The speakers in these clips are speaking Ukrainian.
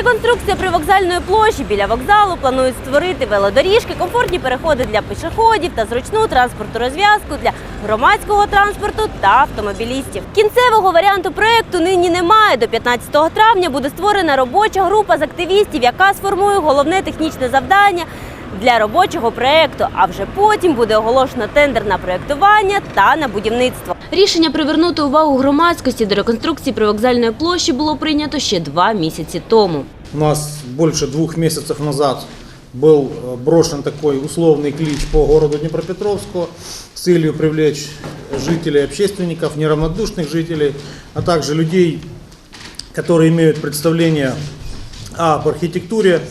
Реконструкція привокзальної площі біля вокзалу планують створити велодоріжки, комфортні переходи для пішоходів та зручну транспортну розв'язку для громадського транспорту та автомобілістів. Кінцевого варіанту проекту нині немає. До 15 травня буде створена робоча група з активістів, яка сформує головне технічне завдання Для робочого проекту, а вже потім буде оголошено тендер на проектування та на будівництво. Рішення привернути увагу громадськості до реконструкції привокзальної площі було прийнято ще два місяці тому. У нас больше двух месяцев назад был э, брошен такой условный клич по городу Днепропетровску с целью привлечь жителей, общественников, неравнодушных жителей, а также людей, которые имеют представление об архитектуре,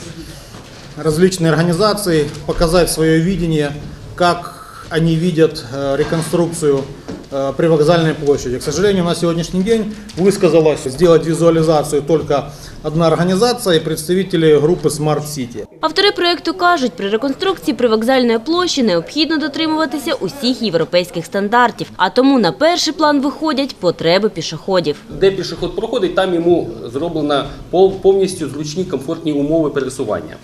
различные организации, показать свое видение, как они видят э, реконструкцию э, привокзальной площади. К сожалению, на сегодняшний день высказалась сделать визуализацию только одна организация и представители группы Smart City. Автори проекту кажуть, при реконструкції привокзальної площі необхідно дотримуватися усіх європейських стандартів, а тому на перший план виходять потреби пішоходів. Де пішохід проходить, там йому зроблено пов- повністю зручні комфортні умови пересування.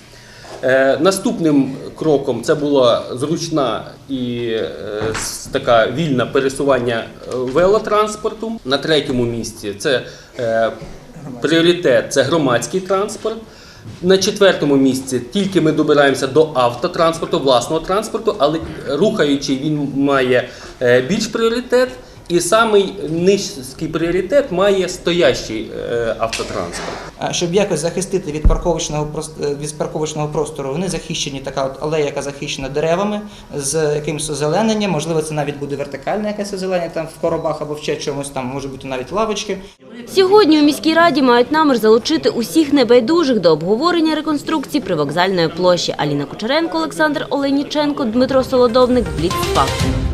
Е, наступним кроком це була зручна і е, така вільна пересування е, велотранспорту. На третьому місці це пріоритет це громадський транспорт. На четвертому місці тільки ми добираємося до автотранспорту, власного транспорту, але рухаючий він має більш пріоритет. І самий низький пріоритет має стоящий е, автотранспорт. А Щоб якось захистити від парковочного е, від парковочного простору, вони захищені така от алея, яка захищена деревами з якимось озелененням. Можливо, це навіть буде вертикальне якесь озеленення там в коробах або в ще чомусь. Там може бути навіть лавочки. Сьогодні у міській раді мають намір залучити усіх небайдужих до обговорення реконструкції привокзальної площі. Аліна Кучеренко, Олександр Оленіченко, Дмитро Солодовник, Бліцфакт.